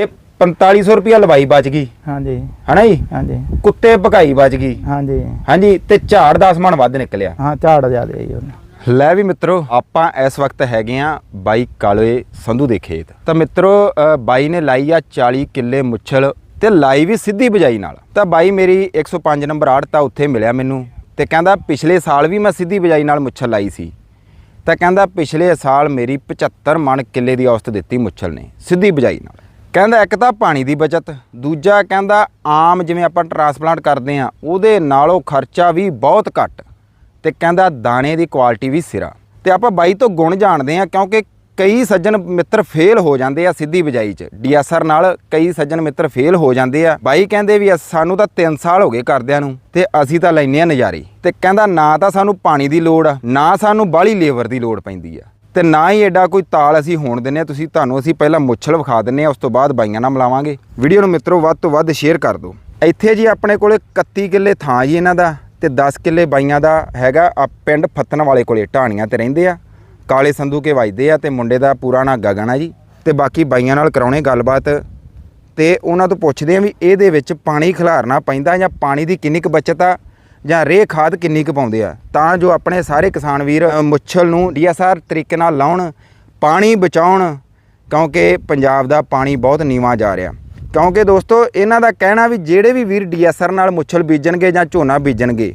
ਇਹ 4500 ਰੁਪਿਆ ਲਵਾਈ ਬਚ ਗਈ। ਹਾਂਜੀ। ਹਨਾ ਜੀ? ਹਾਂਜੀ। ਕੁੱਤੇ ਭਕਾਈ ਬਚ ਗਈ। ਹਾਂਜੀ। ਹਾਂਜੀ ਤੇ ਝਾੜ 10 ਮਣ ਵੱਧ ਨਿਕਲਿਆ। ਹਾਂ ਝਾੜ ਜ਼ਿਆਦਾ ਹੈ ਜੀ ਉਹਨੇ। ਲੈ ਵੀ ਮਿੱਤਰੋ ਆਪਾਂ ਇਸ ਵਕਤ ਹੈਗੇ ਆ ਬਾਈ ਕਾਲੇ ਸੰਧੂ ਦੇ ਖੇਤ। ਤਾਂ ਮਿੱਤਰੋ ਬਾਈ ਨੇ ਲਾਈ ਆ 40 ਕਿੱਲੇ ਮੁੱਛਲ ਤੇ ਲਾਈ ਵੀ ਸਿੱਧੀ ਬਜਾਈ ਨਾਲ। ਤਾਂ ਬਾਈ ਮੇਰੀ 105 ਨੰਬਰ ਆੜ ਤਾਂ ਉੱਥੇ ਮਿਲਿਆ ਮੈਨੂੰ। ਤੇ ਕਹਿੰਦਾ ਪਿਛਲੇ ਸਾਲ ਵੀ ਮੈਂ ਸਿੱਧੀ ਬਜਾਈ ਨਾਲ ਮੁੱਛਲ ਲਾਈ ਸੀ। ਤਾਂ ਕਹਿੰਦਾ ਪਿਛਲੇ ਸਾਲ ਮੇਰੀ 75 ਮਣ ਕਿੱਲੇ ਦੀ ਔਸਤ ਦਿੱਤੀ ਮੁੱਛਲ ਨੇ ਸਿੱਧੀ ਬਜਾਈ ਨਾਲ। ਕਹਿੰਦਾ ਇੱਕ ਤਾਂ ਪਾਣੀ ਦੀ ਬਚਤ, ਦੂਜਾ ਕਹਿੰਦਾ ਆਮ ਜਿਵੇਂ ਆਪਾਂ ਟਰਾਂਸਪਲਾਂਟ ਕਰਦੇ ਆ ਉਹਦੇ ਨਾਲੋਂ ਖਰਚਾ ਵੀ ਬਹੁਤ ਘੱਟ ਤੇ ਕਹਿੰਦਾ ਦਾਣੇ ਦੀ ਕੁਆਲਿਟੀ ਵੀ ਸਿਰਾ। ਤੇ ਆਪਾਂ ਬਾਈ ਤੋਂ ਗੁਣ ਜਾਣਦੇ ਆ ਕਿਉਂਕਿ ਕਈ ਸੱਜਣ ਮਿੱਤਰ ਫੇਲ ਹੋ ਜਾਂਦੇ ਆ ਸਿੱਧੀ ਬਜਾਈ 'ਚ। ਡੀਐਸਆਰ ਨਾਲ ਕਈ ਸੱਜਣ ਮਿੱਤਰ ਫੇਲ ਹੋ ਜਾਂਦੇ ਆ। ਬਾਈ ਕਹਿੰਦੇ ਵੀ ਅਸ- ਸਾਨੂੰ ਤਾਂ 3 ਸਾਲ ਹੋ ਗਏ ਕਰਦਿਆਂ ਨੂੰ ਤੇ ਅਸੀਂ ਤਾਂ ਲੈਨੇ ਆ ਨਜ਼ਾਰੇ। ਤੇ ਕਹਿੰਦਾ ਨਾ ਤਾਂ ਸਾਨੂੰ ਪਾਣੀ ਦੀ ਲੋੜ ਆ, ਨਾ ਸਾਨੂੰ ਬਾਹਲੀ ਲੇਬਰ ਦੀ ਲੋੜ ਪੈਂਦੀ ਆ। ਤੇ ਨਾ ਹੀ ਐਡਾ ਕੋਈ ਤਾਲ ਅਸੀਂ ਹੋਣ ਦਿੰਨੇ ਆ ਤੁਸੀਂ ਤੁਹਾਨੂੰ ਅਸੀਂ ਪਹਿਲਾਂ ਮੁੱਛਲ ਵਿਖਾ ਦਿੰਨੇ ਆ ਉਸ ਤੋਂ ਬਾਅਦ ਬਾਈਆਂ ਨਾਲ ਮਿਲਾਵਾਂਗੇ। ਵੀਡੀਓ ਨੂੰ ਮਿੱਤਰੋ, ਵੱਧ ਤੋਂ ਵੱਧ ਸ਼ੇਅਰ ਕਰ ਦਿਓ। ਇੱਥੇ ਜੀ ਆਪਣੇ ਕੋਲੇ 31 ਕਿੱਲੇ ਥਾਂ ਜੀ ਇਹਨਾਂ ਦਾ ਤੇ 10 ਕਿੱਲੇ ਬਾਈਆਂ ਦਾ ਹੈਗਾ। ਆ ਪਿੰਡ ਫੱਤਨ ਵਾਲੇ ਕੋਲੇ, ਢਾਣੀਆਂ ਤੇ ਰਹਿੰਦੇ ਆ। ਕਾਲੇ ਸੰਧੂ ਕੇ ਵੱਜਦੇ ਆ ਤੇ ਮੁੰਡੇ ਦਾ ਪੂਰਾ ਨਾਂ ਗਗਨ ਆ ਜੀ। ਤੇ ਬਾਕੀ ਬਾਈਆਂ ਨਾਲ ਕਰਾਉਣੇ ਗੱਲਬਾਤ। ਤੇ ਉਹਨਾਂ ਤੋਂ ਪੁੱਛਦੇ ਆ ਵੀ ਇਹਦੇ ਵਿੱਚ ਪਾਣੀ ਖਿਲਾਰਨਾ ਪੈਂਦਾ ਜਾਂ ਪਾਣੀ ਦੀ ਕਿੰਨੀ ਕੁ ਬਚਤ ਆ? ਜਾਂ ਰੇਹ ਖਾਦ ਕਿੰਨੀ ਕੁ ਪਾਉਂਦੇ ਆ? ਤਾਂ ਜੋ ਆਪਣੇ ਸਾਰੇ ਕਿਸਾਨ ਵੀਰ ਮੁੱਛਲ ਨੂੰ ਡੀਐਸਆਰ ਤਰੀਕੇ ਨਾਲ ਲਾਉਣ, ਪਾਣੀ ਬਚਾਉਣ, ਕਿਉਂਕਿ ਪੰਜਾਬ ਦਾ ਪਾਣੀ ਬਹੁਤ ਨੀਵਾਂ ਜਾ ਰਿਹਾ। ਕਿਉਂਕਿ ਦੋਸਤੋ, ਇਹਨਾਂ ਦਾ ਕਹਿਣਾ ਵੀ ਜਿਹੜੇ ਵੀ ਵੀਰ ਡੀਐਸਆਰ ਨਾਲ ਮੁੱਛਲ ਬੀਜਣਗੇ ਜਾਂ ਝੋਨਾ ਬੀਜਣਗੇ,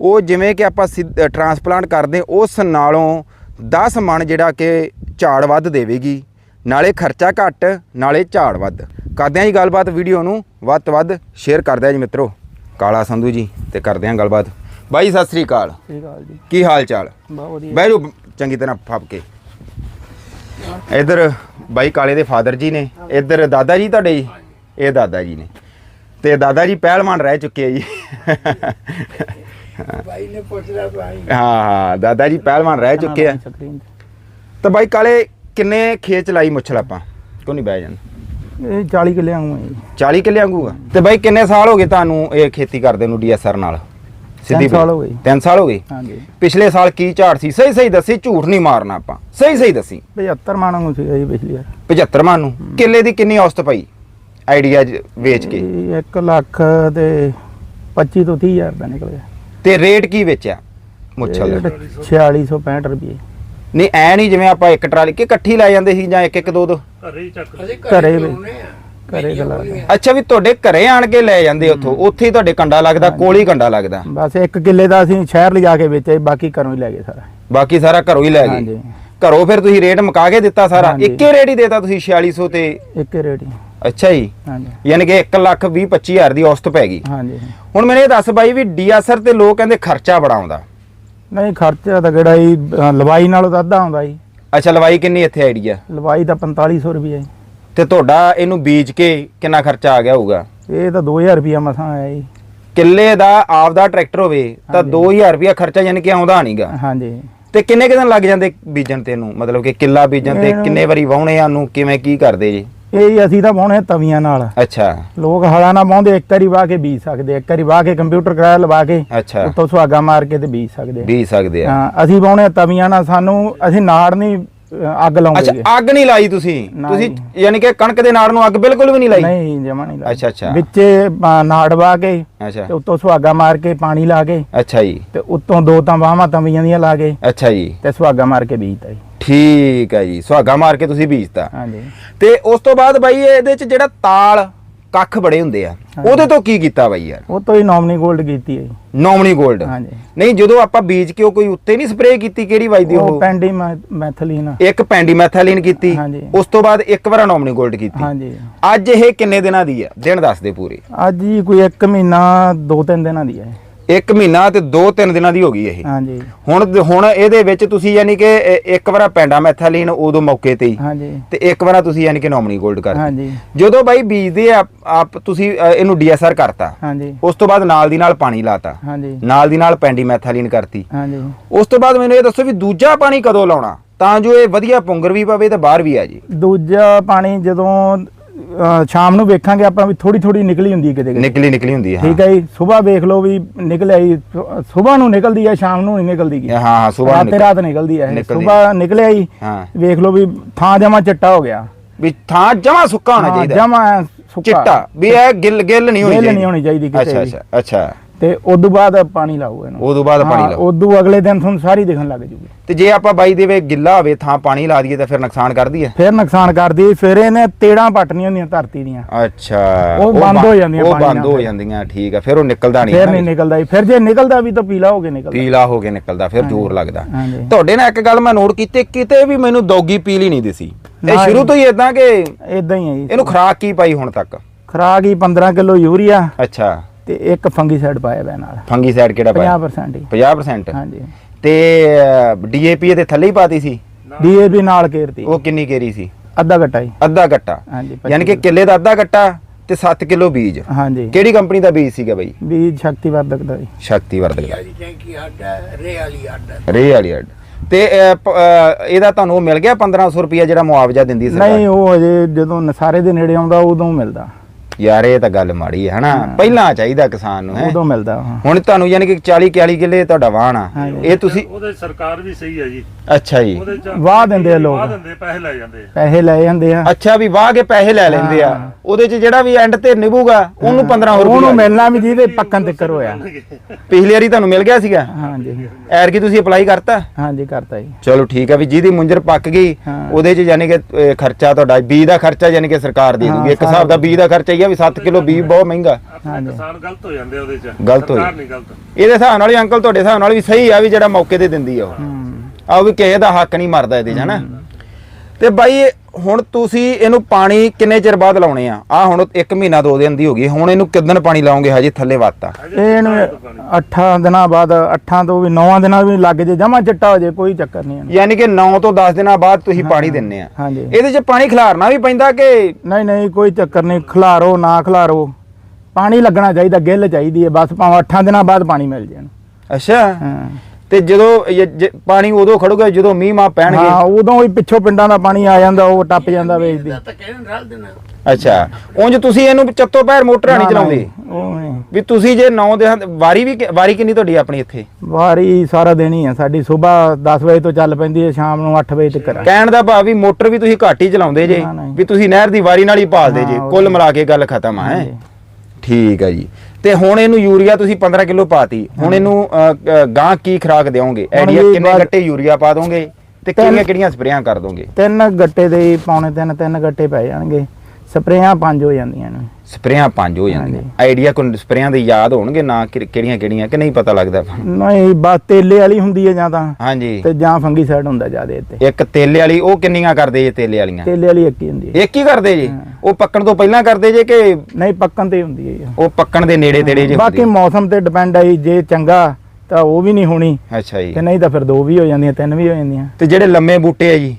ਉਹ ਜਿਵੇਂ ਕਿ ਆਪਾਂ ਟਰਾਂਸਪਲਾਂਟ ਕਰਦੇ, ਉਸ ਨਾਲੋਂ 10 ਮਣ ਜਿਹੜਾ ਕਿ ਝਾੜ ਵੱਧ ਦੇਵੇਗੀ। ਨਾਲੇ ਖਰਚਾ ਘੱਟ, ਨਾਲੇ ਝਾੜ ਵੱਧ। ਕਰਦੇ ਹਾਂ ਜੀ ਗੱਲਬਾਤ ਵੀਡੀਓ ਨੂੰ ਵੱਧ ਤੋਂ ਵੱਧ ਸ਼ੇਅਰ ਕਰਦੇ ਆ ਜੀ ਮਿੱਤਰੋ। ਕਾਲਾ ਸੰਧੂ ਜੀ ਤੇ ਕਰਦੇ ਹਾਂ ਗੱਲਬਾਤ। ਬਾਈ ਸਤਿ ਸ੍ਰੀ ਅਕਾਲ। ਠੀਕ ਆ ਜੀ। ਕੀ ਹਾਲ ਚਾਲ? ਬਹੁਤ ਵਧੀਆ। ਬਹਿ ਜਾਓ ਚੰਗੀ ਤਰ੍ਹਾਂ ਫੱਬ ਕੇ। ਇੱਧਰ ਬਾਈ ਕਾਲੇ ਦੇ ਫਾਦਰ ਜੀ ਨੇ ਇੱਧਰ ਦਾਦਾ ਜੀ ਤੁਹਾਡੇ ਜੀ? ਇਹ ਦਾਦਾ ਜੀ ਨੇ। ਤੇ ਦਾਦਾ ਜੀ ਪਹਿਲਵਾਨ ਰਹਿ ਚੁੱਕੇ ਆ ਜੀ। ਬਾਈ ਨੇ ਪੁੱਛਦਾ ਬਾਈ ਹਾਂ ਹਾਂ ਦਾਦਾ ਜੀ ਪਹਿਲਵਾਨ ਰਹਿ ਚੁੱਕੇ ਆ। ਤਾਂ। ਬਾਈ ਕਾਲੇ ਕਿੰਨੇ ਖੇਤ ਚਲਾਈ ਮੁੱਛਲ ਆਪਾਂ? ਕਿਉਂ ਨਹੀਂ ਬਹਿ ਜਾਣ? ਇਹ 40 ਕਿੱਲੇ ਆਉਂ ਹੈ ਜੀ। 40 ਕਿੱਲੇ ਵਾਂਗੂ ਆ? ਤੇ ਬਾਈ ਕਿੰਨੇ ਸਾਲ ਹੋ ਗਏ ਤੁਹਾਨੂੰ ਇਹ ਖੇਤੀ ਕਰਦੇ ਨੂੰ ਡੀਐਸਆਰ ਨਾਲ? ਤਿੰਨ ਸਾਲ ਹੋ ਗਏ। 3 ਸਾਲ ਹੋ ਗਏ? ਹਾਂਜੀ। ਪਿਛਲੇ ਸਾਲ ਕੀ ਝਾੜ ਸੀ? ਸਹੀ ਸਹੀ ਦੱਸੀ ਝੂਠ ਨਹੀਂ ਮਾਰਨਾ ਆਪਾਂ। ਸਹੀ ਸਹੀ ਦੱਸੀ। 75 ਮਾਣਾਂ ਨੂੰ ਸੀ ਜੀ ਪਿਛਲੀ ਵਾਰ। 75 ਮਨ ਨੂੰ। ਕਿੱਲੇ ਦੀ ਕਿੰਨੀ ਔਸਤ ਪਈ? ਆਈਡੀਆ ਵੇਚ ਕੇ। 1 ਲੱਖ ਤੇ 25 ਤੋਂ 30 ਹਜ਼ਾਰ ਦਾ ਨਿਕਲ ਗਿਆ ਤੇ ਰੇਟ ਕੀ ਵੇਚਿਆ? ਮੁੱਛਲ ਦਾ? 4665 ਰੁਪਏ। ਨਹੀਂ ਐ ਨਹੀਂ ਜਿਵੇਂ ਆਪਾਂ ਇੱਕ ਟਰਾਲੀ ਕਿ ਇਕੱਠੀ ਲੈ ਜਾਂਦੇ ਸੀ ਜਾਂ ਇੱਕ ਇੱਕ ਦੋ ਦੋ? ਅਸੀਂ ਘਰੇ ਵੀ। ਲਾਉਣੇ ਆ। ਘਰੇ ਗਲਾ ਅੱਛਾ ਵੀ ਤੁਹਾਡੇ ਘਰੇ ਆਣ ਕੇ ਲੈ ਜਾਂਦੇ ਉੱਥੋਂ। ਉੱਥੇ ਹੀ ਤੁਹਾਡੇ ਕੰਡਾ ਲੱਗਦਾ ਕੋਲ ਹੀ ਕੰਡਾ ਲੱਗਦਾ। ਬਸ ਇੱਕ ਕਿੱਲੇ ਦਾ ਅਸੀਂ ਸ਼ਹਿਰ ਲਿਜਾ ਕੇ ਵੇਚਿਆ ਜੀ, ਬਾਕੀ ਘਰੋਂ ਹੀ ਲੈ ਗਏ ਸਾਰਾ। ਬਾਕੀ ਸਾਰਾ ਘਰੋਂ ਹੀ ਲੈ ਗਏ। ਹਾਂਜੀ। ਘਰੋਂ ਫਿਰ ਤੁਸੀਂ ਰੇਟ ਮੁਕਾ ਕੇ ਦਿੱਤਾ ਸਾਰਾ। ਹਾਂਜੀ। ਇੱਕੇ ਰੇਟ ਹੀ ਦੇਤਾ ਤੁਸੀਂ 4600 ਤੇ? ਇੱਕ ਹੀ ਰੇਟ ਹੀ। ਅੱਛਾ ਜੀ। ਹਾਂਜੀ। ਯਾਨੀ ਕਿ 1 ਲੱਖ 20 25 ਹਜ਼ਾਰ ਦੀ ਔਸਤ ਪੈ ਗਈ। ਹਾਂਜੀ। ਹੁਣ ਮੈਨੂੰ ਇਹ ਦੱਸ ਬਾਈ ਵੀ ਡੀਐਸਆਰ ਤੇ ਲੋਕ ਕਹਿੰਦੇ ਖਰਚਾ ਬੜਾ ਆਉਂਦਾ। ਨਹੀਂ ਖਰਚਾ ਤਾਂ ਕਿਹੜਾ ਅ, ਲਵਾਈ ਨਾਲੋਂ ਤਾਂ ਅੱਧਾ ਆਉਂਦਾ ਜੀ। ਅੱਛਾ ਲਵਾਈ ਕਿੰਨੀ ਇੱਥੇ ਆਈਡੀਆ ਲਵਾਈ ਤਾਂ 4500 ਰੁਪਏ ਜੀ। ਤੇ ਤੁਹਾਡਾ ਇਹਨੂੰ ਬੀਜ ਕੇ ਕਿੰਨਾ ਖਰਚਾ ਆ ਗਿਆ ਹੋਊਗਾ? ਇਹ ਤਾਂ 2000 ਰੁਪਏ ਮਸਾਂ ਆਇਆ ਜੀ। ਕਿੱਲੇ ਦਾ ਆਪਦਾ ਟਰੈਕਟਰ ਹੋਵੇ ਤਾਂ 2000 ਰੁਪਇਆ ਖਰਚਾ ਯਾਨੀ ਕਿ ਆਉਂਦਾ ਨਹੀਂਗਾ। ਹਾਂਜੀ। ਤੇ ਕਿੰਨੇ ਕੁ ਦਿਨ ਲੱਗ ਜਾਂਦੇ ਬੀਜਣ ਤੇ ਨੂੰ ਮਤਲਬ ਕਿ ਕਿੱਲਾ ਬੀਜਣ ਤੇ ਇਹਨੂੰ- ਕਿੰਨੇ ਵਾਰੀ ਵਾਹੁਣੇ ਆ ਨੂੰ ਕਿਵੇਂ ਕੀ ਕਰਦੇ ਜੀ? ਇਹ ਜੀ ਅਸੀਂ ਤਾਂ ਪਾਉਣੇ ਤਵੀਆਂ ਨਾਲ ਅੱਛਾ ਲੋਕ ਹਲਾ ਨਾ ਪਾਉਂਦੇ ਇੱਕ ਵਾਰੀ ਵਾਹ ਕੇ ਬੀਜ ਸਕਦੇ ਇੱਕ ਵਾਰੀ ਵਾਹ ਕੇ ਕੰਪਿਊਟਰ ਕਰਾਇਆ ਲਵਾ ਕੇ ਅੱਛਾ ਉੱਤੋਂ ਸੁਹਾਗਾ ਮਾਰ ਕੇ ਤੇ ਬੀਜ ਸਕਦੇ ਆ। ਬੀਜ ਸਕਦੇ ਆ ਹਾਂ ਅਸੀਂ ਪਾਉਣੇ ਤਵੀਆਂ ਨਾਲ ਸਾਨੂੰ ਅਸੀਂ ਨਾੜ ਨਹੀਂ ਅ, ਅੱਗ ਲਾਉਂਦੇ ਅੱਛਾ। ਅੱਗ ਨਹੀਂ ਲਾਈ ਤੁਸੀਂ ਨਾ ਤੁਸੀਂ। ਯਾਨੀ ਕਿ ਕਣਕ ਦੇ ਨਾੜ ਨੂੰ ਅੱਗ ਬਿਲਕੁਲ ਵੀ ਨਹੀਂ ਲਾਈ ਨਹੀਂ ਜਮਾ ਨਹੀਂ ਲਾਉਂਦੇ। ਅੱਛਾ, ਅੱਛਾ। ਵਿੱਚੇ ਅ, ਨਾੜ ਵਾ ਕੇ ਅੱਛਾ ਤੇ ਉੱਤੋਂ ਸੁਹਾਗਾ ਮਾਰ ਕੇ ਪਾਣੀ ਲਾ ਕੇ ਅੱਛਾ ਜੀ ਤੇ ਉੱਤੋਂ ਦੋ ਤਾਂ ਬਾਹਾਂ ਤਵੀਆਂ ਦੀਆਂ ਲਾ ਕੇ ਅੱਛਾ ਜੀ ਤੇ ਸੁਹਾਗਾ ਮਾਰ ਕੇ ਬੀਜਤਾ ਜੀ ਠੀਕ ਹੈ ਜੀ ਸੁਹਾਗਾ ਮਾਰ ਕੇ ਤੁਸੀਂ ਬੀਜਤਾ। ਹਾਂਜੀ। ਤੇ ਉਸ ਤੋਂ ਬਾਅਦ ਬਾਈ ਇਹਦੇ ਚ ਜਿਹੜਾ ਤਾਲ ਕੱਖ ਬੜੇ ਹੁੰਦੇ ਆ ਉਹਦੇ ਤੋਂ ਕੀ ਕੀਤਾ ਬਾਈ ਯਾਰ? ਉਹ ਤੋਂ ਹੀ ਨੋਮਨੀ ਗੋਲਡ ਕੀਤੀ ਹੈ ਨੋਮਨੀ 골ਡ ਹਾਂਜੀ। ਨਹੀਂ ਜਦੋਂ ਆਪਾਂ ਬੀਜ ਕੇ ਉਹ ਕੋਈ ਉੱਤੇ ਨਹੀਂ ਸਪਰੇਅ ਕੀਤੀ ਕਿਹੜੀ ਵਜਦੀ ਉਹ ਪੈਂਡੀ ਮੈਥਲੀਨ। ਇੱਕ ਪੈਂਡੀਮੈਥਾਲੀਨ ਕੀਤੀ ਹਾਂਜੀ। ਉਸ ਤੋਂ ਬਾਅਦ ਇੱਕ ਵਾਰ ਨੋਮਨੀ 골ਡ ਕੀਤੀ। ਹਾਂਜੀ। ਅੱਜ ਇਹ ਕਿੰਨੇ ਦਿਨਾਂ ਦੀ ਆ ਦਿਨ ਦੱਸ ਦੇ ਪੂਰੇ। ਅੱਜ ਹੀ ਕੋਈ 1 ਮਹੀਨਾ 2-3 ਦਿਨਾਂ ਦੀ ਹੈ। ਇੱਕ ਮਹੀਨਾ ਤੇ 2-3 ਦਿਨਾਂ ਦੀ ਹੋ ਗਈ ਇਹ। ਹਾਂਜੀ। ਹੁਣ ਹੁਣ ਇਹਦੇ ਵਿੱਚ ਤੁਸੀਂ ਯਾਨੀ ਕਿ ਇੱਕ ਵਾਰ ਪੈਂਡਾਮੈਥਾਲੀਨ ਉਦੋਂ ਮੌਕੇ ਤੇ ਹੀ। ਹਾਂਜੀ। ਤੇ ਇੱਕ ਵਾਰ ਤੁਸੀਂ ਯਾਨੀ ਕਿ ਨੋਮਨੀ 골ਡ ਕਰ ਹਾਂਜੀ। ਜਦੋਂ ਬਾਈ ਬੀਜਦੇ ਆ ਆਪ ਤੁਸੀਂ ਇਹਨੂੰ ਡੀਐਸਆਰ ਕਰਤਾ। ਹਾਂਜੀ। ਉਸ ਤੋਂ ਬਾਅਦ ਨਾਲ ਦੀ ਨਾਲ ਪਾਣੀ ਲਾਤਾ। ਹਾਂਜੀ। ਨਾਲ ਦੀ ਨਾਲ ਪੈਂਡੀਮੈਥਾਲੀਨ ਕਰਤੀ। ਹਾਂਜੀ। ਉਸ ਤੋਂ ਬਾਅਦ ਮੈਨੂੰ ਇਹ ਦੱਸੋ ਵੀ ਦੂਜਾ ਪਾਣੀ ਕਦੋਂ ਲਾਉਣਾ? ਤਾਂ ਜੋ ਇਹ ਵਧੀਆ ਪੁੰਗਰ ਵੀ ਪਵੇ ਤੇ ਬਾਹਰ ਵੀ ਆ ਜੀ। ਦੂਜਾ ਪਾਣੀ ਜਦੋਂ ਸ਼ਾਮ ਨੂੰ ਵੇਖਾਂਗੇ ਆਪਾਂ ਵੀ ਥੋੜੀ ਥੋੜੀ ਨਿਕਲੀ ਹੁੰਦੀ ਹੈ ਕਿਤੇ ਕਿਤੇ। ਨਿਕਲੀ ਨਿਕਲੀ ਹੁੰਦੀ ਹੈ ਠੀਕ ਹੈ ਜੀ ਸਵੇਰ ਵੇਖ ਲਓ ਵੀ ਨਿਕਲਿਆ ਜੀ ਸਵੇਰ ਨੂੰ ਨਿਕਲਦੀ ਹੈ ਸ਼ਾਮ ਨੂੰ ਨਹੀਂ ਨਿਕਲਦੀ ਗੀ। ਹਾਂ ਹਾਂ ਰਾਤ ਸੁਬਾਹ ਤੇ ਰਾਤ ਨਿਕਲਦੀ ਹੈ ਨਿਕਲਦੀ ਸਵੇਰ ਨਿਕਲਿਆ ਜੀ ਹਾਂ। ਵੇਖ ਲਓ ਵੀ ਥਾਂ ਜਮਾ ਚਿੱਟਾ ਹੋ ਗਿਆ। ਵੀ ਥਾਂ ਜਮਾ ਸੁੱਕਾ ਹੋਣਾ ਚਾਹੀਦਾ। ਜਮਾ ਸੁੱਕਾ। ਚਿੱਟਾ ਵੀ ਇਹ ਗਿੱਲ ਗਿੱਲ ਨਹੀਂ ਹੋਣੀ ਗਿੱਲ ਚਾਹੀਦੀ। ਨਹੀਂ ਹੋਣੀ ਚਾਹੀਦੀ ਕਿਸੇ ਅੱਛਾ ਵੀ। ਅੱਛਾ ਅੱਛਾ। ਤੇ ਉਦੋਂ ਬਾਅਦ ਪਾਣੀ ਲਾਓ ਇਹਨੂੰ। ਉਦੋਂ ਬਾਅਦ ਪਾਣੀ ਲਾਓ। ਉਦੋਂ ਅਗਲੇ ਦਿਨ ਤੁਹਾਨੂੰ ਸਾਰੀ ਦਿਖਣ ਲੱਗ ਜੂਗੀ। ਤੇ ਜੇ ਆਪਾਂ ਬਾਈ ਦੇਵੇ ਗਿੱਲਾ ਹੋਵੇ ਥਾਂ ਪਾਣੀ ਲਾ ਦਈਏ ਤਾਂ ਫਿਰ ਨੁਕਸਾਨ ਕਰਦੀ ਹੈ? ਫਿਰ ਨੁਕਸਾਨ ਕਰਦੀ ਫਿਰ ਇਹਨੇ ਤੇੜਾਂ ਪੱਟਣੀਆਂ ਹੁੰਦੀਆਂ ਧਰਤੀ ਦੀਆਂ। ਅੱਛਾ। ਉਹ ਬੰਦ ਬੰ- ਹੋ ਜਾਂਦੀਆਂ ਉਹ ਪਾਣੀ ਬੰਦ ਨਾਲ। ਹੋ। ਜਾਂਦੀਆਂ ਠੀਕ ਆ। ਫਿਰ ਉਹ ਨਿਕਲਦਾ ਨਹੀਂ ਫਿਰ ਨਹੀਂ ਨਿਕਲਦਾ ਜੀ। ਫਿਰ ਜੇ ਨਿਕਲਦਾ ਵੀ ਤਾਂ ਪੀਲਾ ਹੋ ਕੇ ਨਿਕਲਦਾ। ਪੀਲਾ ਹੋ ਕੇ ਨਿਕਲਦਾ ਫਿਰ ਜ਼ੋਰ ਲੱਗਦਾ। ਹਾਂਜੀ। ਤੁਹਾਡੇ ਨਾਲ ਇੱਕ ਗੱਲ ਮੈਂ ਨੋਟ ਕੀਤੀ ਕਿਤੇ ਵੀ ਮੈਨੂੰ ਦੋਗੀ ਪੀਲੀ ਨਹੀਂ ਦਿਸੀ। ਇਹ ਨਾ ਸ਼ੁਰੂ। ਤੋਂ ਹੀ ਇਦਾਂ ਕਿ ਇਦਾਂ ਹੀ ਹੈ ਜੀ। ਇਹਨੂੰ ਖਰਾਕ ਕੀ ਪਾਈ ਹੁਣ ਤੱਕ? ਖਰਾਕ ਹੀ 15 ਕਿਲੋ ਯੂਰੀਆ। ਅੱਛਾ। ਤੇ ਇੱਕ ਫੰਗੀਸਾਈਡ ਪਾਇਆ ਵੇ ਨਾਲ। ਫੰਗੀਸਾਈਡ ਕਿਹੜਾ ਪਾਇਆ? 50% ਹੀ। 50% ਹਾਂਜੀ। ਤੇ ਡੀਏਪੀ ਇਹਦੇ ਥੱਲੇ ਹੀ ਪਾਤੀ ਸੀ? ਡੀਏਪੀ ਨਾਲ ਘੇਰਤੀ। ਉਹ ਕਿੰਨੀ ਕੇਰੀ ਸੀ? ਅੱਧਾ ਘਟਾ ਹੀ। ਅੱਧਾ ਗੱਟਾ ਹਾਂਜੀ ਯਾਨੀ ਕਿ ਕਿੱਲੇ। ਦਾ ਅੱਧਾ ਗੱਟਾ ਤੇ 7 ਕਿਲੋ ਬੀਜ। ਹਾਂਜੀ। ਕਿਹੜੀ ਕੰਪਨੀ ਦਾ ਬੀਜ ਸੀਗਾ ਬਈ? ਬੀਜ ਸ਼ਕਤੀਵਰਧਕ ਦਾ ਜੀ ਸ਼ਕਤੀ ਵਰਦਕ ਦਾ ਟੈਂਕੀ ਸਾਡਾ ਰੇ ਵਾਲੀ ਸਾਡਾ ਰੇ ਵਾਲੀ ਅੱਡ। ਤੇ ਇਹਦਾ ਤੁਹਾਨੂੰ ਉਹ ਮਿਲ ਗਿਆ 1500 ਰੁਪਿਆ ਜਿਹੜਾ ਮੁਆਵਜ਼ਾ ਦਿੰਦੀ ਸਰਕਾਰ? ਨਹੀਂ ਉਹ ਅਜੇ ਜਦੋਂ ਨਸਾਰੇ ਦੇ ਨੇੜੇ ਆਉਂਦਾ ਉਦੋਂ ਮਿਲਦਾ। ਯਾਰ ਇਹ ਤਾਂ ਗੱਲ ਮਾੜੀ ਹੈ ਹਨਾ? ਪਹਿਲਾਂ ਚਾਹੀਦਾ ਕਿਸਾਨ ਨੂੰ ਹੈ? ਉਦੋਂ ਮਿਲਦਾ ਹਾਂ। ਹੁਣ ਤੁਹਾਨੂੰ ਯਾਨੀ ਕਿ 40 41 ਕਿੱਲੇ ਤੁਹਾਡਾ ਵਾਹਣ ਆ। ਹਾਂਜੀ। ਇਹ ਤੁਸੀਂ ਉਹਦੇ ਸਰਕਾਰ ਵੀ ਸਹੀ ਹੈ ਜੀ। ਅੱਛਾ ਜੀ। ਉਹਦੇ ਚ ਵਾਹ ਦਿੰਦੇ ਆ ਲੋਕ। ਵਾਹ ਦਿੰਦੇ ਪੈਸੇ ਲੈ ਜਾਂਦੇ ਆ। ਪੈਸੇ ਲੈ ਜਾਂਦੇ ਆ। ਅੱਛਾ ਵੀ ਵਾਹ ਕੇ ਪੈਸੇ ਲੈ ਲੈਂਦੇ ਆ। ਉਹਦੇ ਚ ਜਿਹੜਾ ਵੀ ਐਂਡ ਤੇ ਨਿਭੂਗਾ ਉਹਨੂੰ 1500 ਉਹਨੂੰ ਰੁਪਏ ਮਿਲਣਾ ਵੀ ਜਿਹਦੇ ਪੱਕਣ ਤੇ ਹੋਇਆ। ਪਿਛਲੀ ਵਾਰੀ ਤੁਹਾਨੂੰ ਮਿਲ ਗਿਆ ਸੀਗਾ? ਹਾਂਜੀ। ਐਰ ਕੀ ਤੁਸੀਂ ਅਪਲਾਈ ਕਰਤਾ? ਹਾਂਜੀ ਕਰਤਾ ਜੀ। ਚਲੋ ਠੀਕ ਆ ਵੀ ਜਿਹਦੀ ਮੁੰਜਰ ਪੱਕ ਗਈ ਹਾਂ। ਉਹਦੇ ਚ ਯਾਨੀ ਕਿ ਅਹ, ਖਰਚਾ ਤੁਹਾਡਾ ਬੀਜ ਦਾ ਖਰਚਾ ਯਾਨੀ ਕਿ ਸਰਕਾਰ ਦੇ ਹਾਂ, ਦੂਗੀ। ਇੱਕ ਹਿਸਾਬ ਦਾ ਬੀਜ ਦਾ ਖਰਚਾ ਹੀ ਆ ਵੀ 7 ਕਿਲੋ ਬੀਜ ਬਹੁਤ ਮਹਿੰਗਾ। ਕਿਸਾਨ ਗਲਤ ਹੋ ਜਾਂਦੇ ਆ ਉਹਦੇ ਚ। ਗਲਤ ਹੋਈ। ਸਰਕਾਰ ਨਹੀਂ ਗਲਤ। ਇਹਦੇ ਹਿਸਾਬ ਨਾਲ ਹੀ ਅੰਕਲ ਤੁਹਾਡੇ ਹਿਸਾਬ ਨਾਲ ਵੀ ਸਹੀ ਆ ਵੀ ਜਿਹੜਾ ਮੌਕੇ ਤੇ ਦਿੰਦੀ ਆ ਉਹ। ਹੂੰ। ਆ ਵੀ ਕਿਸੇ ਦਾ ਹੱਕ ਨਹੀਂ ਮਰਦਾ ਇਹਦੇ ਚ ਹਨਾ ਤੇ ਬਾਈ ਹੁਣ ਤੁਸੀਂ ਇਹਨੂੰ ਪਾਣੀ ਕਿੰਨੇ ਚਿਰ ਬਾਅਦ ਲਾਉਣੇ ਆ? ਆ ਹੁਣ 1 ਮਹੀਨਾ ਦੋ ਦਿਨ ਦੀ ਹੋ ਗਈ। ਹੁਣ ਇਹਨੂੰ ਕਿਦਨ ਪਾਣੀ ਲਾਉਂਗੇ ਹਜੇ ਥੱਲੇ ਵਾਤਾ? ਇਹਨੂੰ 8 ਦਿਨਾਂ ਬਾਅਦ 8 ਤੋਂ ਵੀ 9 ਦਿਨਾਂ ਵੀ ਲੱਗ ਜੇ ਜਮਾ ਚਿੱਟਾ ਹੋ ਜੇ ਕੋਈ ਚੱਕਰ ਨਹੀਂ। ਯਾਨੀ ਕਿ 9 ਤੋਂ 10 ਦਿਨਾਂ ਬਾਅਦ ਤੁਸੀਂ ਪਾਣੀ ਦਿੰਨੇ ਆ। ਇਹਦੇ ਚ ਪਾਣੀ ਖਿਲਾਰਨਾ ਵੀ ਪੈਂਦਾ ਕਿ ਨਹੀਂ ਨਹੀਂ ਕੋਈ ਚੱਕਰ ਨਹੀਂ। ਖਿਲਾਰੋ ਨਾ ਖਿਲਾਰੋ। ਪਾਣੀ ਲੱਗਣਾ ਚਾਹੀਦਾ ਗਿੱਲ ਚਾਹੀਦੀ ਹੈ। ਬਸ ਭਾਵੇਂ 8 ਦਿਨਾਂ ਬਾਅਦ ਪਾਣੀ ਮਿਲ ਜੇ ਇਹਨੂੰ। ਅੱਛਾ। ਹਾਂ। ਤੇ ਜਦੋਂ ਜ- ਪਾਣੀ ਉਦੋਂ ਖੜੂਗਾ ਜਦੋਂ ਮੀਂਹ ਮਾ ਹਾਂ ਪੈਣਗੇ ਉਦੋਂ ਹੀ ਪਿੱਛੋਂ ਪਿੰਡਾਂ ਦਾ ਪਾਣੀ ਆ ਜਾਂਦਾ ਉਹ ਟੱਪ ਜਾਂਦਾ ਵੇਚਦੀ ਤਾਂ ਕਹਿਣ ਰਲ ਦੇਣਾ ਅੱਛਾ ਉਂਝ ਤੁਸੀਂ ਇਹਨੂੰ ਚੱਤੋ ਪੈਰ ਮੋਟਰਾਂ ਨਹੀਂ ਨਾ, ਚਲਾਉਂਦੇ? ਉਹ ਨਹੀਂ ਵੀ ਤੁਸੀਂ ਜੇ 9 ਦੇ ਵਾਰੀ ਵੀ ਕਿ- ਵਾਰੀ ਕਿੰਨੀ ਤੁਹਾਡੀ ਆਪਣੀ ਇੱਥੇ? ਵਾਰੀ ਸਾਰਾ ਦਿਨ ਹੀ ਆ ਸਾਡੀ ਸਵੇਰ 10 ਵਜੇ ਤੋਂ ਚੱਲ ਪੈਂਦੀ ਹੈ ਸ਼ਾਮ ਨੂੰ 8 ਵਜੇ ਤੱਕ। ਕਹਿਣ ਦਾ ਭਾਵ ਵੀ ਮੋਟਰ ਵੀ ਤੁਸੀਂ ਘੱਟ ਹੀ ਚਲਾਉਂਦੇ ਜੇ ਨਾ। ਵੀ ਤੁਸੀਂ ਨਹਿਰ ਦੀ ਵਾਰੀ ਨਾਲ ਹੀ ਭਾਲਦੇ ਜੇ ਹਾਂ, ਉਹ ਕੁੱਲ ਮਿਲਾ ਕੇ ਗੱਲ ਖਤਮ ਆ ਹੈ। ਠੀਕ ਹੈ ਜੀ। ਤੇ ਹੁਣ ਇਹਨੂੰ ਯੂਰੀਆ ਤੁਸੀਂ 15 ਕਿਲੋ ਪਾਤੀ। ਹੁਣ ਇਹਨੂੰ ਗਾਂ ਕੀ ਖਰਾਕ ਦਿਓਗੇ? ਆਈਡੀਆ ਕਿੰਨੇ ਗੱਟੇ ਯੂਰੀਆ ਪਾ ਦੋਗੇ ਤੇ ਤਿੰਨ- ਕਿਹੜੀਆਂ ਸਪਰੇਆਂ ਕਰ ਦੋਗੇ? ਤਿੰਨ ਗੱਟੇ ਦੇ ਪੌਣੇ ਤਿੰਨ ਤਿੰਨ ਗੱਟੇ ਪੈ ਜਾਣਗੇ। ਸਪਰੇਆਂ ਪੰਜ ਹੋ ਜਾਂਦੀਆਂ ਨੇ। ਸਪਰੇਆਂ ਪੰਜ ਹੋ ਜਾਂਦੀਆਂ। ਆਈਡੀਆ ਕੋਈ ਸਪਰੇਆਂ ਦੇ ਯਾਦ ਹੋਣਗੇ ਨਾ ਕਿਹੜੀਆਂ ਕਿਹੜੀਆਂ ਕਿ ਨਹੀਂ ਪਤਾ ਲੱਗਦਾ? ਨਹੀਂ ਬਸ ਤੇਲੇ ਵਾਲੀ ਹੁੰਦੀ ਹੈ ਜਾਂ ਤਾਂ। ਹਾਂਜੀ। ਤੇ ਜਾਂ ਫੰਗੀ ਸਾਈਡ ਹੁੰਦਾ ਜਿਆਦੇ ਇੱਥੇ। ਇੱਕ ਤੇਲੇ ਵਾਲੀ ਉਹ ਕਿੰਨੀਆਂ ਕਰਦੇ ਜੇ ਤੇਲੇ ਵਾਲੀਆਂ? ਤੇਲੇ ਵਾਲੀ ਇੱਕ ਹੀ ਹੁੰਦੀ ਹੈ। ਇੱਕ ਹੀ ਕਰਦੇ ਜੇ। ਉਹ ਪੱਕਣ ਤੋਂ ਪਹਿਲਾਂ ਕਰਦੇ ਜੇ ਕਿ ਨਹੀਂ ਪੱਕਣ ਤੇ ਹੁੰਦੀ ਹੈ। ਉਹ ਪੱਕਣ ਦੇ ਨੇੜੇ ਤੇੜੇ ਜੇ ਬਾਕੀ ਮੌਸਮ ਤੇ ਡਿਪੈਂਡ ਹੈ ਜੀ, ਜੇ ਚੰਗਾ ਤਾਂ ਉਹ ਵੀ ਨਹੀਂ ਹੋਣੀ। ਅੱਛਾ ਜੀ। ਤੇ ਨਹੀਂ ਤਾਂ ਫਿਰ ਦੋ ਵੀ ਹੋ ਜਾਂਦੀਆਂ ਤਿੰਨ ਵੀ ਹੋ ਜਾਂਦੀਆਂ। ਤੇ ਜਿਹੜੇ ਲੰਮੇ ਬੂਟੇ ਆ ਜੀ?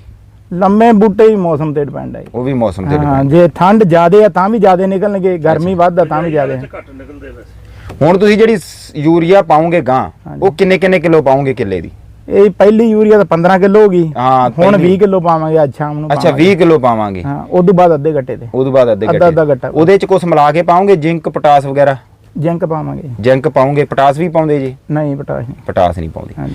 ਲੰਮੇ ਬੂਟੇ ਹੀ ਮੌਸਮ ਤੇ ਡਿਪੈਂਡ ਹੈ। ਉਹ ਵੀ ਮੌਸਮ ਤੇ ਹਾਂ। ਜੇ ਠੰਡ ਜ਼ਿਆਦੇ ਆ ਤਾਂ ਵੀ ਜ਼ਿਆਦੇ ਨਿਕਲਣਗੇ ਗਰਮੀ ਵੱਧ ਆ ਤਾਂ ਵੀ ਜ਼ਿਆਦੇ ਘੱਟ ਨਿਕਲਦੇ ਵੈਸੇ। ਹੁਣ ਤੁਸੀਂ ਜਿਹੜੀ ਯੂਰੀਆ ਪਾਉਂਗੇ ਗਾਂ। ਉਹ ਕਿੰਨੇ ਕਿੰਨੇ ਕਿਲੋ ਪਾਉਂਗੇ ਕਿੱਲੇ ਦੀ? ਇਹ ਪਹਿਲੀ ਯੂਰੀਆ ਤਾਂ 15 ਕਿਲੋ ਹੋ ਗਈ। ਹਾਂ, ਹੁਣ ਪਹਿਲੀ- 20 ਕਿਲੋ ਪਾਵਾਂਗੇ ਅੱਜ ਸ਼ਾਮ ਨੂੰ ਅੱਛਾ ਪਾਵਾਂਗੇ। 20 ਕਿਲੋ ਪਾਵਾਂਗੇ। ਹਾਂ ਉਸ ਤੋਂ ਬਾਅਦ ਅੱਧੇ ਗੱਟੇ ਤੇ। ਉਦੋਂ ਬਾਅਦ ਅੱਧੇ ਅੱਧਾ- ਗੱਟੇ ਅੱਧਾ ਗੱਟਾ। ਉਹਦੇ ਚ ਕੁਝ ਮਿਲਾ ਕੇ ਪਾਉਂਗੇ? ਜ਼ਿੰਕ ਪੋਟਾਸ ਵਗੈਰਾ? ਜਿੰਕ ਪਾਵਾਂਗੇ। ਜ਼ਿੰਕ ਪਾਉਂਗੇ? ਪੋਟਾਸ ਵੀ ਪਾਉਂਦੇ ਜੀ? ਨਹੀਂ ਪਟਾਸ਼ ਨਹੀਂ। ਪੋਟਾਸ ਨਹੀਂ ਪਾਉਂਦੇ। ਹਾਂਜੀ।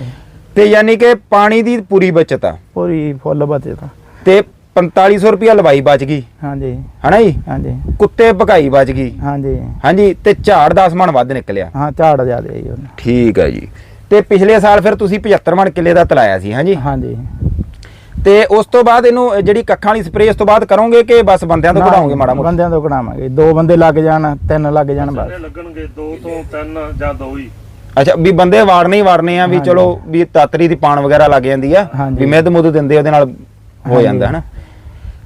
ਤੇ ਯਾਨੀ ਕਿ ਪਾਣੀ ਦੀ ਪੂਰੀ ਬਚਤ ਆ। ਪੂਰੀ ਫੁੱਲ ਬਚੇ ਤਾਂ ਤੇ 4500 ਰੁਪਿਆ ਲਵਾਈ ਬਚ ਗਈ। ਹਾਂਜੀ। ਹਨਾ ਜੀ? ਹਾਂਜੀ। ਕੁੱਤੇ ਭਕਾਈ ਬਚ ਗਈ। ਹਾਂਜੀ। ਹਾਂਜੀ ਤੇ ਝਾੜ 10 ਮਣ ਵੱਧ ਨਿਕਲਿਆ। ਹਾਂ ਝਾੜ ਜ਼ਿਆਦੇ ਆਈ ਉਹਨੇ। ਠੀਕ ਹੈ ਜੀ। ਤੇ ਪਿਛਲੇ ਸਾਲ ਫਿਰ ਤੁਸੀਂ 75 ਮਣ ਕਿੱਲੇ ਦਾ ਤਲਾਇਆ ਸੀ ਹਾਂਜੀ? ਹਾਂਜੀ। ਤੇ ਉਸ ਤੋਂ ਬਾਅਦ ਇਹਨੂੰ ਜਿਹੜੀ ਕੱਖਾਂ ਵਾਲੀ ਸਪਰੇਅ ਇਸ ਤੋਂ ਬਾਅਦ ਕਰੋਗੇ ਕਿ ਬਸ ਬੰਦਿਆਂ ਤੋਂ ਕਢਾਓਗੇ ਮਾੜਾ ਮੋਟਾ? ਬੰਦਿਆਂ ਤੋਂ ਕਢਾਵਾਂਗੇ। ਦੋ ਬੰਦੇ ਲੱਗ ਜਾਣ ਤਿੰਨ ਲੱਗ ਜਾਣ ਬਸ। ਲੱਗਣਗੇ 2 ਤੋਂ 3 ਜਾਂ 2 ਹੀ। ਅੱਛਾ ਵੀ ਬੰਦੇ ਵਾੜਨੇ ਹੀ ਵਾੜਨੇ ਆ ਵੀ। ਚਲੋ ਵੀ ਤਾਤਰੀ ਦੀ ਪਾਣ ਵਗੈਰਾ ਲੱਗ ਜਾਂਦੀ ਆ ਹਾਂਜੀ। ਵੀ ਮਿੱਧ ਮੁੱਧ ਦਿੰਦੇ ਉਹਦੇ ਨਾਲ ਹੋ। ਜਾਂਦਾ ਹਨਾ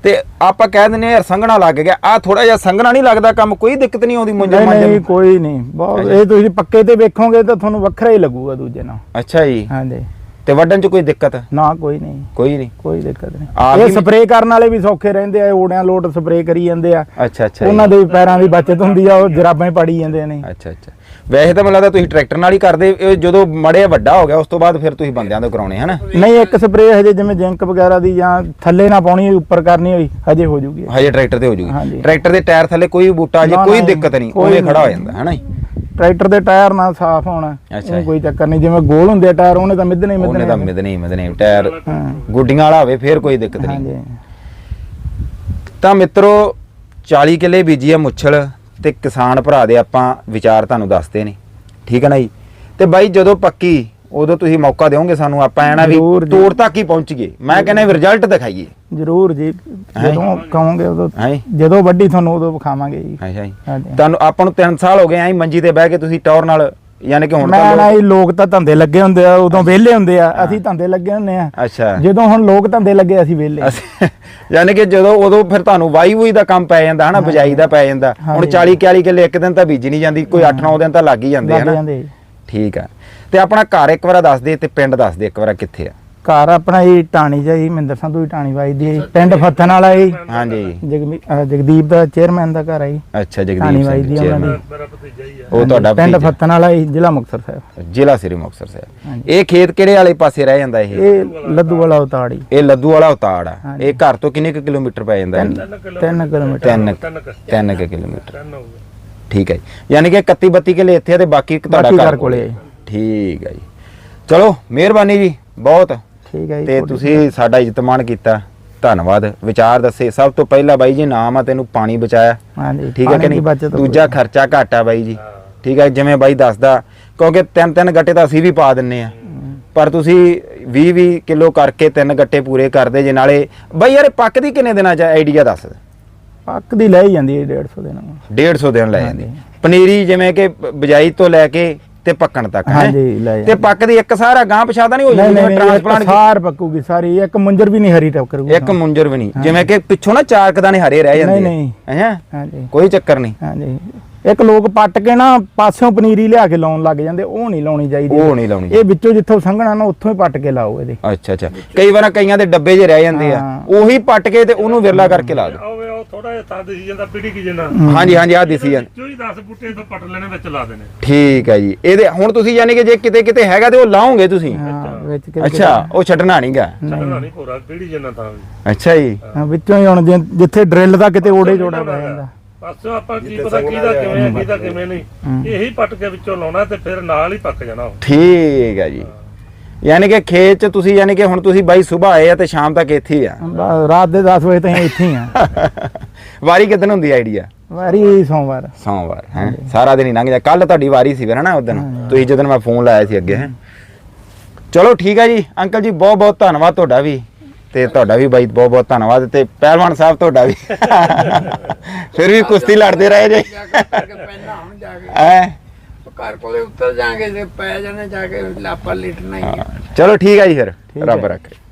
ਤੇ ਆਪਾਂ ਕਹਿ ਦਿੰਦੇ ਆ ਯਾਰ ਸੰਘਣਾ ਲੱਗ ਗਿਆ ਆ ਥੋੜਾ ਜਿਹਾ ਸੰਘਣਾ ਨਹੀਂ ਲੱਗਦਾ ਕੰਮ ਕੋਈ ਦਿੱਕਤ ਨਹੀਂ ਆਉਂਦੀ ਮੁੰਜਰ ਨਹੀਂ ਨਹੀਂ? ਕੋਈ ਨਹੀਂ ਬਹੁਤ ਇਹ ਤੁਸੀਂ ਪੱਕੇ ਤੇ ਵੇਖੋਗੇ ਤਾਂ ਤੁਹਾਨੂੰ ਵੱਖਰਾ ਹੀ ਲੱਗੂਗਾ ਦੂਜੇ ਨਾਲ ਅੱਛਾ ਜੀ ਹਾਂਜੀ ਤੇ ਵੱਢਣ ਚ ਕੋਈ ਦਿੱਕਤ? ਨਾ ਕੋਈ ਨਹੀਂ। ਕੋਈ ਨਹੀਂ? ਕੋਈ ਦਿੱਕਤ ਆਪ ਨਹੀਂ ਇਹ ਸਪਰੇਅ ਕਰਨ ਵਾਲੇ ਵੀ ਸੌਖੇ ਰਹਿੰਦੇ ਆ ਓੜਿਆਂ ਲੋਟ ਸਪਰੇਅ ਕਰੀ ਜਾਂਦੇ ਆ। ਅੱਛਾ ਅੱਛਾ ਜੀ। ਉਹਨਾਂ ਦੇ ਵੀ ਪੈਰਾਂ ਦੀ ਬਚਤ ਹੁੰਦੀ ਆ ਉਹ ਜਰਾਬਾਂ ਹੀ ਪਾੜੀ ਜਾਂਦੇ ਨੇ। ਅੱਛਾ ਅੱਛਾ। ਵੈਸੇ ਤਾਂ ਮੈਨੂੰ ਲੱਗਦਾ ਤੁਸੀਂ ਟਰੈਕਟਰ ਨਾਲ ਹੀ ਕਰਦੇ ਇਹ ਜਦੋਂ ਮੜੇ ਵੱਡਾ ਹੋ ਗਿਆ ਉਸ ਤੋਂ ਬਾਅਦ ਫਿਰ ਤੁਸੀਂ ਬੰਦਿਆਂ ਤੋਂ ਕਰਾਉਣੇ ਹਨਾ? ਨਹੀਂ ਇੱਕ ਸਪਰੇਅ ਹਜੇ ਜਿਵੇਂ ਜਿੰਕ ਵਗੈਰਾ ਦੀ ਜਾਂ ਥੱਲੇ ਨਾ ਪਾਉਣੀ ਹੋਈ ਉੱਪਰ ਕਰਨੀ ਹੋਈ ਹਜੇ ਹੋ ਜੂਗੀ। ਹਜੇ ਟਰੈਕਟਰ ਤੇ ਹੋ ਜੂਗੀ। ਹਾਂਜੀ। ਟਰੈਕਟਰ ਦੇ ਟਾਇਰ ਥੱਲੇ ਕੋਈ ਬੂਟਾ ਜੇ ਨਾ, ਕੋਈ ਨਾ, ਦਿੱਕਤ ਨਹੀਂ ਕੋਈ ਉਵੇਂ ਖੜਾ ਹੋ ਨਹੀਂ। ਜਾਂਦਾ ਹਨਾ ਜੀ? ਟਰੈਕਟਰ ਦੇ ਟਾਇਰ ਨਾਲ ਸਾਫ਼ ਹੋਣਾ ਅੱਛਾ। ਕੋਈ ਚੱਕਰ ਨਹੀਂ ਜਿਵੇਂ ਗੋਲ ਹੁੰਦੇ ਆ ਟਾਇਰ ਉਹਨੇ ਤਾਂ ਮਿੱਧਣੇ ਉਹਨੇ ਮਿੱਧਣੇ ਤਾਂ ਮਿਦਨੇ ਹੀ ਮਿਦਨੇ ਟਾਇਰ ਗੁੱਡੀਆਂ ਵਾਲਾ ਹੋਵੇ ਫਿਰ ਕੋਈ ਦਿੱਕਤ ਨਹੀਂ। ਤਾਂ ਮਿੱਤਰੋ 40 ਕਿੱਲੇ ਬੀਜੀ ਆ ਮੁੱਛਲ ਤੇ ਕਿਸਾਨ ਭਰਾ ਦੇ ਆਪਾਂ ਵਿਚਾਰ ਤੁਹਾਨੂੰ ਦੱਸਦੇ ਨੇ। ਠੀਕ ਹੈ ਨਾ ਜੀ? ਤੇ ਬਾਈ ਜਦੋਂ ਪੱਕੀ ਉਦੋਂ ਤੁਸੀਂ ਮੌਕਾ ਦਿਓਗੇ ਸਾਨੂੰ ਆਪਾਂ ਐਣਾ ਵੀ। ਤੋੜ ਤੱਕ ਹੀ ਪਹੁੰਚ ਗਏ। ਮੈਂ ਕਹਿੰਦਾ ਰਿਜ਼ਲਟ ਦਿਖਾਈਏ। ਜ਼ਰੂਰ ਜੀ ਜਦੋਂ ਕਹੋਗੇ ਉਦੋਂ ਜਦੋਂ ਵੱਡੀ ਤੁਹਾਨੂੰ ਉਦੋਂ ਵਿਖਾਵਾਂਗੇ ਜੀ। ਅੱਛਾ ਜੀ ਹਾਂਜੀ। ਤੁਹਾਨੂੰ ਆਪਾਂ ਨੂੰ 3 ਸਾਲ ਹੋ ਗਏ ਐਂ ਮੰਜੀ ਤੇ ਬਹਿ ਕੇ ਤੁਸੀਂ ਟੌਰ ਨਾਲ ਯਾਨੀ ਕਿ ਹੁਣ ਮੈਂ ਤਾਂ ਨਾ ਲੋਕ- ਇਹ ਲੋਕ ਤਾਂ ਧੰਦੇ ਲੱਗੇ ਹੁੰਦੇ ਆ ਉਦੋਂ ਵਿਹਲੇ ਹੁੰਦੇ ਆ ਅਸੀਂ ਧੰਦੇ ਲੱਗੇ ਹੁੰਦੇ ਆ। ਅੱਛਾ। ਜਦੋਂ ਹੁਣ ਲੋਕ ਧੰਦੇ ਲੱਗੇ ਅਸੀਂ ਵਿਹਲੇ ਅਸੀਂ- ਯਾਨੀ ਕਿ ਜਦੋਂ ਉਦੋਂ ਫਿਰ ਤੁਹਾਨੂੰ ਵਾਈ ਵੂਈ ਦਾ ਕੰਮ ਪੈ ਜਾਂਦਾ ਹਨਾ ਬਜਾਈ ਦਾ ਪੈ ਜਾਂਦਾ। ਹੁਣ ਹਾਂਜੀ। 40 41 ਕਿੱਲੇ ਇੱਕ ਦਿਨ ਤਾਂ ਬੀਜੀ ਨਹੀਂ ਜਾਂਦੀ ਕੋਈ 8-9 ਦਿਨ ਤਾਂ ਲੱਗ ਹੀ ਜਾਂਦੇ ਲੱਗ ਹਨਾ ਜਾਂਦੇ ਠੀਕ ਆ। ਤੇ ਆਪਣਾ ਘਰ ਇੱਕ ਵਾਰ ਦੱਸ ਦੇ ਤੇ ਪਿੰਡ ਦੱਸ ਦੇ ਇੱਕ ਵਾਰ ਕਿੱਥੇ ਆ? ਘਰ ਆਪਣਾ ਇਹ ਟਾਣੀ ਜਾਈ ਮਹਿੰਦਰ ਸੰਧੂ ਦੀ ਟਾਣੀ ਵੱਜਦੀ ਹੈ ਪਿੰਡ ਫੱਥਨ ਵਾਲਾ ਜੀ। ਹਾਂਜੀ। ਜਗਦੀਪ ਦਾ ਚੇਅਰਮੈਨ ਦਾ ਘਰ ਹੈ ਜੀ। ਅੱਛਾ ਜਗਦੀਪ ਸਿੰਘ ਹੀ ਆ। ਉਹ ਤੁਹਾਡਾ ਪਿੰਡ। ਫੱਥਨ ਵਾਲਾ ਜੀ ਜ਼ਿਲ੍ਹਾ ਮੁਕਤਸਰ ਸਾਹਿਬ। ਜ਼ਿਲ੍ਹਾ ਸ੍ਰੀ ਮੁਕਤਸਰ ਸਾਹਿਬ। ਇਹ ਖੇਤ ਕਿਹੜੇ ਵਾਲੇ ਪਾਸੇ ਰਹਿ ਜਾਂਦਾ ਇਹ? ਇਹ ਲੱਦੂ ਵਾਲਾ ਉਤਾੜੀ ਇਹ ਲੱਦੂ ਵਾਲਾ ਉਤਾੜ ਆ। ਇਹ ਘਰ ਤੋਂ ਕਿੰਨੇ ਕੁ ਕਿਲੋਮੀਟਰ ਪੈ ਜਾਂਦਾ ਤਿੰਨ ਤਿੰਨ ਕਿਲੋਮੀਟਰ। ਕਿਲੋਮੀਟਰ ਤਿੰਨ ਤਿੰਨ ਕੁ। ਤਿੰਨ ਕੁ ਕਿਲੋਮੀਟਰ। ਤਿੰਨ ਹੋਊਗਾ ਠੀਕ ਹੈ। ਯਾਨੀ ਕਿ 31 32 ਕਿਲੇ ਇੱਥੇ ਤੇ ਬਾਕੀ ਤੁਹਾਡਾ ਘਰ ਕੋਲੇ। ਠੀਕ ਹੈ ਜੀ। ਚਲੋ ਮਿਹਰਬਾਨੀ ਜੀ ਬਹੁਤ। ਠੀਕ ਹੈ ਜੀ ਤੇ ਤੁਸੀਂ ਸਾਡਾ ਇੱਜ਼ਤਮਾਨ ਕੀਤਾ। ਧੰਨਵਾਦ। ਵਿਚਾਰ ਦੱਸੇ। ਸਭ ਤੋਂ ਪਹਿਲਾਂ ਬਾਈ ਜੀ ਨਾਮ ਆ ਤੈਨੂੰ ਪਾਣੀ ਬਚਾਇਆ। ਹਾਂਜੀ ਠੀਕ ਹੈ ਕਿ ਨਹੀਂ? ਦੂਜਾ ਖਰਚਾ ਘੱਟ ਬਾਈ ਜੀ। ਠੀਕ ਹੈ ਜਿਵੇਂ ਬਾਈ ਦੱਸਦਾ ਕਿਉਂਕਿ ਤਿੰਨ ਤਿੰਨ ਗੱਟੇ ਤਾਂ ਅਸੀਂ ਵੀ ਪਾ ਦਿੰਨੇ ਆ। ਪਰ ਤੁਸੀਂ 20 20 ਕਿਲੋ ਕਰਕੇ ਤਿੰਨ ਗੱਟੇ ਪੂਰੇ ਕਰਦੇ ਜੇ। ਨਾਲੇ ਬਾਈ ਯਾਰ ਪੱਕਦੀ ਕਿੰਨੇ ਦਿਨਾਂ ਚ ਆਈਡੀਆ ਦੱਸ। ਪੱਕ ਦੀ ਲੈ ਜਾਂਦੀ ਹੈ 150 ਦੇ ਨਾਲ 150 ਦਿਨ ਲੈ ਜਾਂਦੀ। ਪਨੀਰੀ ਜਿਵੇਂ ਕਿ ਬਜਾਈ ਤੋਂ ਲੈ ਕੇ ਤੇ ਪੱਕਣ ਤੱਕ ਹੈਂ? ਹਾਂਜੀ ਲੈ ਤੇ ਪੱਕਦੀ ਇੱਕ ਸਾਰਾ ਗਾਂ ਪਛਾਦਾ ਨਹੀਂ ਹੋ ਜਾਂਦੀ ਜਿਵੇਂ ਟ੍ਰਾਂਸਪਲਾਂਟ ਸਾਰ ਪੱਕੂਗੀ ਸਾਰੀ ਇੱਕ ਮੁੰਜਰ ਵੀ ਨਹੀਂ ਹਰੀ ਟੱਕਰੂਗੀ ਇੱਕ ਮੁੰਜਰ ਵੀ ਨਹੀਂ ਜਿਵੇਂ ਕਿ ਪਿੱਛੋਂ ਨਾ ਚਾਰ ਕਦਾਨੇ ਹਰੇ ਰਹਿ ਜਾਂਦੇ ਨਹੀਂ, ਨਹੀਂ। ਹੈ? ਹਾਂਜੀ। ਕੋਈ ਚੱਕਰ ਨਹੀਂ। ਹਾਂਜੀ। ਇੱਕ ਲੋਕ ਪੱਟ ਕੇ ਨਾ ਪਾਸਿਓਂ ਪਨੀਰੀ ਲਿਆ ਕੇ ਲਾਉਣ ਲੱਗ ਜਾਂਦੇ ਉਹ ਨਹੀਂ ਲਾਉਣੀ ਚਾਹੀਦੀ ਉਹ ਨਹੀਂ ਲਾਉਣੀ ਇਹ ਵਿੱਚੋਂ ਜਿੱਥੋਂ ਸੰਘਣਾ ਨਾ ਉੱਥੋਂ ਹੀ ਪੱਟ ਕੇ ਲਾਓ ਇਹਦੇ। ਅੱਛਾ ਅੱਛਾ। ਕਈ ਵਾਰ ਕਈਆਂ ਦੇ ਡੱਬੇ ਜੇ ਰਹਿ ਜਾਂਦੇ ਆ। ਉਹੀ ਪੱਟ ਕੇ ਤੇ ਉਹਨੂੰ ਵਿਰਲਾ ਕਰਕੇ ਲਾ ਦਿਓ। ਥੋੜਾ ਜਿਹਾ ਤਾਂ ਦਿਸੀ ਜਾਂਦਾ ਪੀੜੀ ਕੀ ਜਨਾ ਹਾਂਜੀ ਹਾਂਜੀ ਆਹ ਦਿਸੀ ਜਾਂਦਾ। ਚੋਈ 10 ਬੂਟੇ ਤੋਂ ਪੱਟ ਲੈਣੇ ਵਿੱਚ ਲਾ ਦੇਣੇ। ਠੀਕ ਹੈ ਜੀ। ਇਹਦੇ ਹੁਣ ਤੁਸੀਂ ਯਾਨੀ ਕਿ ਜੇ ਕਿਤੇ ਕਿਤੇ ਹੈਗਾ ਤੇ ਉਹ ਲਾਓਗੇ ਤੁਸੀਂ? ਹਾਂ ਵਿੱਚ ਕਿ- ਅੱਛਾ ਉਹ ਛੱਡਣਾ ਨਹੀਂਗਾ ਚੱਲਣਾ ਨਹੀਂ। ਕੋਰਾ ਪੀੜੀ ਜਨਾ ਤਾਂ ਅੱਛਾ ਜੀ। ਵਿੱਚੋਂ ਹੀ ਹੁਣ ਜਿੱਥੇ ਡਰਿੱਲ ਦਾ ਕਿਤੇ ਓੜੇ ਜੋੜਾ ਪੈ ਜਾਂਦਾ। ਪਾਸੋਂ ਆਪਾਂ ਕੀ ਪਤਾ ਕਿਹਦਾ ਕਿਵੇਂ ਹੈ ਕਿਹਦਾ ਕਿਵੇਂ ਨਹੀਂ। ਇਹੀ ਪੱਟ ਕੇ ਵਿੱਚੋਂ ਲਾਉਣਾ ਤੇ ਫਿਰ ਨਾਲ ਹੀ ਪੱਕ ਜਾਣਾ ਉਹ। ਠੀਕ ਹੈ ਜੀ। ਯਾਨੀ ਕਿ ਖੇਤ ਚ ਤੁਸੀਂ ਯਾਨੀ ਕਿ ਹੁਣ ਤੁਸੀਂ ਬਾਈ ਸਵੇਰ ਆਏ ਆ ਤੇ ਸ਼ਾਮ ਤੱਕ ਇੱਥੇ ਹੀ ਆ। ਰਾਤ ਦੇ 10 ਵਜੇ ਤਾਈਂ ਇੱਥੇ ਹੀ ਆ। ਵਾਰੀ ਕਿਦਨ ਹੁੰਦੀ ਆਈਡੀਆ ਵਾਰੀ ਸੋਮਵਾਰ। ਸੋਮਵਾਰ ਹੈ? ਸਾਰਾ ਦਿਨ ਹੀ ਲੰਘ ਜਾ। ਕੱਲ ਤੁਹਾਡੀ ਵਾਰੀ ਸੀ ਫਿਰ ਹਨਾ ਉਦੋਂ ਤੁਸੀਂ ਜਦੋਂ ਮੈਂ ਫੋਨ ਲਾਇਆ ਸੀ ਅੱਗੇ ਹੈ? ਚਲੋ ਠੀਕ ਹੈ ਜੀ। ਅੰਕਲ ਜੀ ਬਹੁਤ ਬਹੁਤ ਧੰਨਵਾਦ ਤੁਹਾਡਾ ਵੀ। ਤੇ ਤੁਹਾਡਾ ਵੀ ਬਾਈ ਬਹੁਤ ਬਹੁਤ ਧੰਨਵਾਦ ਤੇ ਪਹਿਲਵਾਨ ਸਾਹਿਬ ਤੁਹਾਡਾ ਵੀ। ਫਿਰ ਵੀ ਕੁਸ਼ਤੀ ਲੜਦੇ ਰਹੇ ਜੇ। ਕਰਕੇ ਪੈਣਾ ਹੁਣ ਜਾ ਕੇ। ਐ ਘਰ ਕੋਲੇ ਉੱਤਰ ਜਾਾਂਗੇ ਤੇ ਪੈ ਜਾਣੇ ਜਾ ਕੇ ਲਾਪਾ ਲਿਟਣਾ ਹੀ। ਚਲੋ ਠੀਕ ਹੈ ਜੀ ਫਿਰ। ਰੱਬ ਰੱਖੇ।